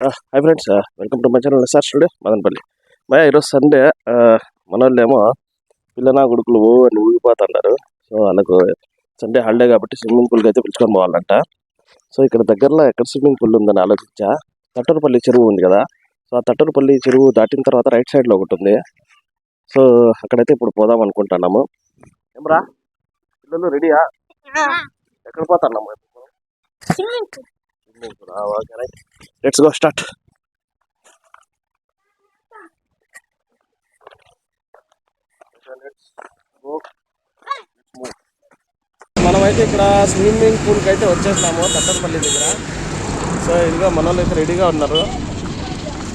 Hi friends welcome to my channel sir studio Madanapalle భయ ఈరోజు Sunday మన వాళ్ళేమో పిల్లనా కొడుకులు ఓ అని ఊగిపోతున్నారు సో వాళ్ళకు సండే హాలిడే కాబట్టి స్విమ్మింగ్ పూల్కి అయితే పిలుచుకొని పోవాలంట. సో ఇక్కడ దగ్గరలో ఎక్కడ స్విమ్మింగ్ పూల్ ఉందని ఆలోచించా? తట్టూరుపల్లి చెరువు ఉంది కదా? సో ఆ తట్టూరుపల్లి చెరువు దాటిన తర్వాత రైట్ సైడ్లో ఒకటి ఉంది. సో అక్కడైతే ఇప్పుడు పోదాం అనుకుంటున్నాము. ఏమరా? పిల్లలు రెడీయా ఎక్కడ పోతున్నాము? Okay right let's go start మనమైతే ఇక్కడ స్విమ్మింగ్ పూల్కి అయితే వచ్చేస్తాము తట్టపల్లి దగ్గర. సో ఇదిగా మన వాళ్ళు అయితే రెడీగా ఉన్నారు.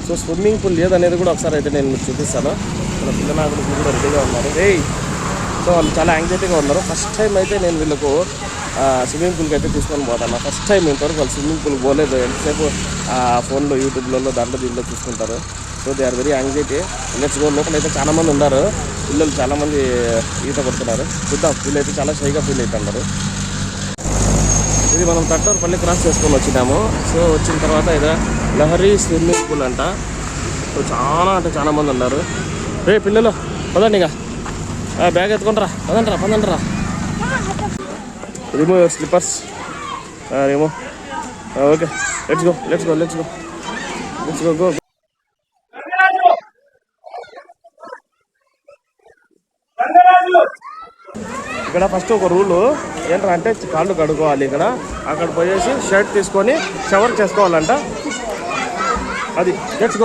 సో స్విమ్మింగ్ పూల్ లేదనేది కూడా ఒకసారి అయితే నేను మీకు చూపిస్తాను. మన పిల్లనాగులు కూడా రెడీగా ఉన్నారు. ఏయ్! సో వాళ్ళు చాలా యాంగ్జైటీగా ఉన్నారు. ఫస్ట్ టైం అయితే నేను వీళ్ళకు స్విమ్మింగ్ పూల్కి అయితే తీసుకొని పోతాను. ఫస్ట్ టైం ఇంతవరకు వాళ్ళు స్విమ్మింగ్ పూల్ పోలేదు. ఎంతసేపు ఆ ఫోన్లో యూట్యూబ్లలో దాంట్లో దీంట్లో చూసుకుంటారు. So they are very anxiety let's go లోపల అయితే చాలా మంది ఉన్నారు. పిల్లలు చాలామంది ఈత కొడుతున్నారు. చూద్దాం. అయితే చాలా షైగా ఫీల్ అవుతున్నారు. ఇది మనం తట్టూరుపల్లి క్రాస్ చేసుకొని వచ్చినాము. సో వచ్చిన తర్వాత ఇది లహరి స్విమ్మింగ్ పూల్ అంట. సో చాలా అంటే చాలా మంది ఉన్నారు. రే పిల్లలు పదండి ఇక. బ్యాగ్ ఎత్తుకుంటారా? పదండి రా పదండి రా remove your slippers remove okay let's go let's go let's go let's go go ఇక్కడ ఫస్ట్ ఒక రూలు ఏంటంటే అంటే కాళ్ళు కడుక్కోవాలి ఇక్కడ. అక్కడ పోయేసి షర్ట్ తీసుకొని షవర్ చేసుకోవాలంట. అది let's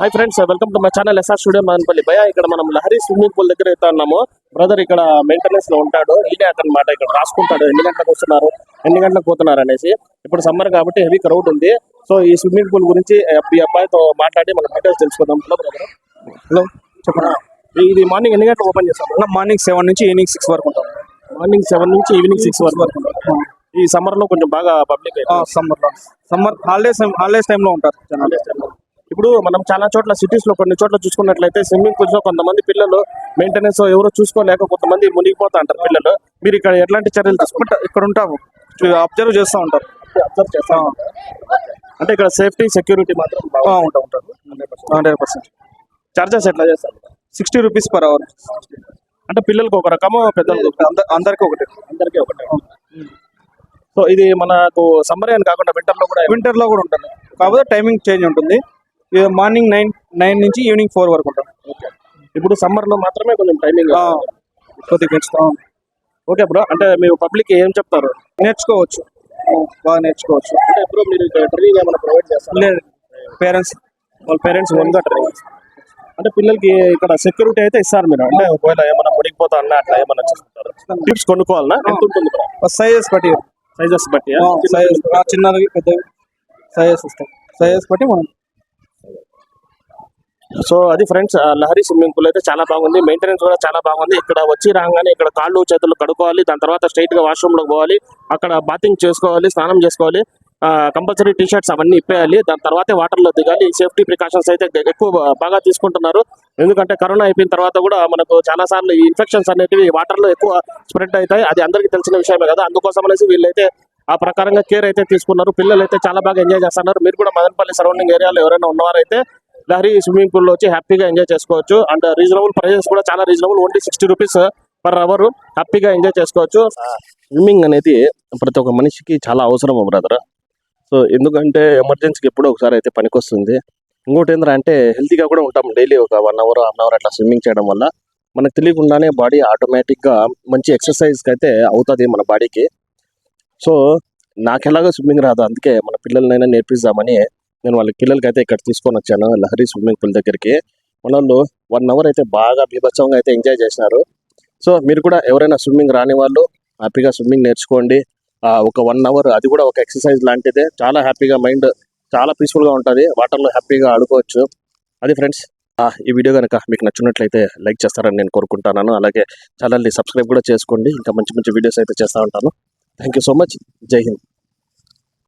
hi friends welcome to my channel S R studio Madanapalle. భయ ఇక్కడ మనం లహరి స్విమ్మింగ్ పూల్ దగ్గర అయితే ఉన్నాము. బ్రదర్ ఇక్కడ మెయింటెనెన్స్లో ఉంటాడు. ఈయనే అన్నమాట ఇక్కడ రాసుకుంటాడు. ఎన్ని గంటలకు వస్తున్నారు? ఎన్ని గంటలకు పోతున్నారు అనేసి. ఇప్పుడు సమ్మర్ కాబట్టి హెవీ క్రౌడ్ ఉంది. సో ఈ స్విమ్మింగ్ పూల్ గురించి ఈ అబ్బాయితో మాట్లాడి మనం డీటెయిల్స్ తెలుసుకుందాం. హలో బ్రదర్ హలో చెప్పండి ఇది మార్నింగ్ ఎన్ని గంటలకు ఓపెన్ చేస్తాం మార్నింగ్ సెవెన్ నుంచి ఈవినింగ్ సిక్స్ వరకు ఉంటాం. మార్నింగ్ సెవెన్ నుంచి ఈవినింగ్ సిక్స్ వరకు ఉంటాం ఈ సమ్మర్లో కొంచెం బాగా పబ్లిక్ సమ్మర్లో. సమ్మర్ హాలిడేస్ హాలిడేస్ టైంలో ఉంటారు జనాలు. ఇప్పుడు మనం చాలా చోట్ల సిటీస్లో కొన్ని చోట్ల చూసుకున్నట్లయితే స్విమ్మింగ్ పూల్స్లో కొంతమంది పిల్లలు మెయింటెనెన్స్ ఎవరో చూసుకోలేక కొంతమంది మునిగిపోతా అంటారు పిల్లలు. మీరు ఇక్కడ ఎట్లాంటి చర్యలు తీసుకుంటారు? బట్ ఇక్కడ ఉంటాము. అబ్జర్వ్ చేస్తూ ఉంటారు. అబ్జర్వ్ చేస్తాం అంటే ఇక్కడ సేఫ్టీ సెక్యూరిటీ మాత్రం ఆ, ఉంటాం ఉంటారు. Hundred percent. చార్జెస్ ఎట్లా చేస్తారు? Sixty rupees per hour. అంటే పిల్లలకు ఒక రకము పెద్దలకు. అందరికి ఒకటి. అందరికీ ఒకటే. సో ఇది మనకు సమ్మర్ అని కాకుండా వింటర్లో కూడా వింటర్లో కూడా ఉంటుంది. కాకపోతే టైమింగ్ చేంజ్ ఉంటుంది. మార్నింగ్ నైన్ నైన్ నుంచి ఈవినింగ్ ఫోర్ వరకు ఉంటాం ఇప్పుడు సమ్మర్లో మాత్రమే కొంచెం టైమింగ్ కొద్దిగా పెంచుతాం. ఓకే బ్రో అంటే మీరు పబ్లిక్ ఏం చెప్తారు? నేర్చుకోవచ్చు. బాగా నేర్చుకోవచ్చు. అంటే ఇప్పుడు మీరు ట్రైనింగ్ ఏమైనా ప్రొవైడ్ చేస్తారు? లేదు. పేరెంట్స్. వాళ్ళ పేరెంట్స్ ఓన్గా ట్రైనింగ్ అంటే పిల్లలకి ఇక్కడ సెక్యూరిటీ అయితే ఇస్తారు మీరు. అంటే ఒకవేళ ఏమైనా మునిగిపోతా అన్న అట్లా ఏమైనా చూసుకుంటారు టిప్స్ కొనుక్కోవాలనా? ఎంత ఉంటుంది సైజెస్ బట్టి. సైజెస్ బట్టి సైజెస్ చిన్నది పెద్దవి సైజెస్ వస్తాయి. సైజెస్ బట్టి మనం సో అది ఫ్రెండ్స్ లహరి స్విమ్మింగ్ పూల్ అయితే చాలా బాగుంది. మెయింటెనెన్స్ కూడా చాలా బాగుంది. ఇక్కడ వచ్చి రాగానే ఇక్కడ కాళ్ళు చేతులు కడుక్కోవాలి. దాని తర్వాత స్ట్రైట్గా వాష్రూమ్ పోవాలి. అక్కడ బాతింగ్ చేసుకోవాలి స్నానం చేసుకోవాలి. కంపల్సరీ టీ షర్ట్స్ అవన్నీ ఇప్పేయాలి. దాని తర్వాతే వాటర్లో దిగాలి. సేఫ్టీ ప్రికాషన్స్ అయితే ఎక్కువ బాగా తీసుకుంటున్నారు. ఎందుకంటే కరోనా అయిపోయిన తర్వాత కూడా మనకు చాలా సార్లు ఈ ఇన్ఫెక్షన్స్ అనేటివి వాటర్లో ఎక్కువ స్ప్రెడ్ అవుతాయి. అది అందరికీ తెలిసిన విషయమే కదా. అందుకోసం అనేసి వీళ్ళైతే ఆ ప్రకారంగా కేర్ అయితే తీసుకున్నారు. పిల్లలు అయితే చాలా బాగా ఎంజాయ్ చేస్తున్నారు. మీరు కూడా మదనపల్లి సరౌండింగ్ ఏరియాలో ఎవరైనా ఉన్నవారైతే లహరి స్విమ్మింగ్ పూల్లో వచ్చి హ్యాపీగా ఎంజాయ్ చేసుకోవచ్చు. అండ్ రీజనబుల్ ప్రైజెస్ కూడా చాలా reasonable only sixty rupees per hour హ్యాపీగా ఎంజాయ్ చేసుకోవచ్చు. స్విమ్మింగ్ అనేది ప్రతి ఒక్క మనిషికి చాలా అవసరం బ్రదర్. సో ఎందుకంటే ఎమర్జెన్సీకి ఎప్పుడో ఒకసారి అయితే పనికొస్తుంది. ఇంకోటి ఏంటంటే అంటే హెల్తీగా కూడా ఉంటాం డైలీ ఒక వన్ అవర్ హాఫ్ అవర్ అట్లా స్విమ్మింగ్ చేయడం వల్ల మనకు తెలియకుండానే బాడీ ఆటోమేటిక్గా మంచి ఎక్సర్సైజ్కి అయితే అవుతుంది మన బాడీకి సో నాకు ఎలాగో స్విమ్మింగ్ రాదు. అందుకే మన పిల్లలనైనా నేర్పిద్దామని నేను వాళ్ళ పిల్లలకి అయితే ఇక్కడ తీసుకొని వచ్చాను లహరి స్విమ్మింగ్ పూల్ దగ్గరికి. మన వన్ అవర్ అయితే బాగా బీభత్సంగా అయితే ఎంజాయ్ చేసినారు. సో మీరు కూడా ఎవరైనా స్విమ్మింగ్ రాని వాళ్ళు హ్యాపీగా స్విమ్మింగ్ నేర్చుకోండి. ఒక వన్ అవర్ అది కూడా ఒక ఎక్సర్సైజ్ లాంటిదే. చాలా హ్యాపీగా మైండ్ చాలా పీస్ఫుల్గా ఉంటుంది. వాటర్లో హ్యాపీగా ఆడుకోవచ్చు. అది ఫ్రెండ్స్ ఈ వీడియో కనుక మీకు నచ్చినట్లయితే లైక్ చేస్తారని నేను కోరుకుంటున్నాను. అలాగే ఛానల్ని సబ్స్క్రైబ్ కూడా చేసుకోండి. ఇంకా మంచి మంచి వీడియోస్ అయితే చేస్తూ ఉంటాను. థ్యాంక్ యూ సో మచ్ జై హింద్.